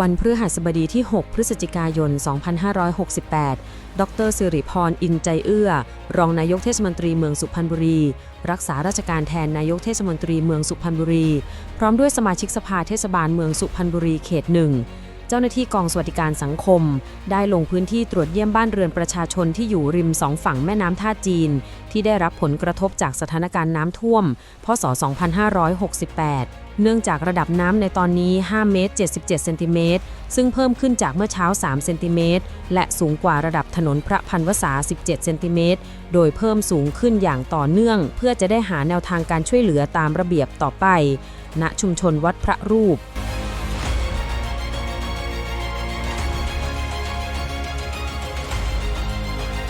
วันพฤหัสบดีที่ 6 พฤศจิกายน 2568 ดรสิริพร อินใจเอื้อ รองนายกเทศมนตรีเมืองสุพรรณบุรี รักษาราชการแทนนายกเทศมนตรีเมืองสุพรรณบุรี พร้อมด้วยสมาชิกสภาเทศบาลเมืองสุพรรณบุรีเขตหนึ่ง เจ้าหน้าที่กองสวัสดิการสังคม ได้ลงพื้นที่ตรวจเยี่ยมบ้านเรือนประชาชนที่อยู่ริมสองฝั่งแม่น้ำท่าจีน ที่ได้รับผลกระทบจากสถานการณ์น้ำท่วม พศ 2568 เนื่องจากระดับน้ำในตอนนี้ 5 เมตร 77 เซนติเมตร ซึ่งเพิ่มขึ้นจากเมื่อเช้า 3 เซนติเมตร และสูงกว่าระดับถนนพระพันวษา 17 เซนติเมตร โดยเพิ่มสูงขึ้นอย่างต่อเนื่อง เพื่อจะได้หาแนวทางการช่วยเหลือตามระเบียบต่อไป ณ ชุมชนวัดพระรูป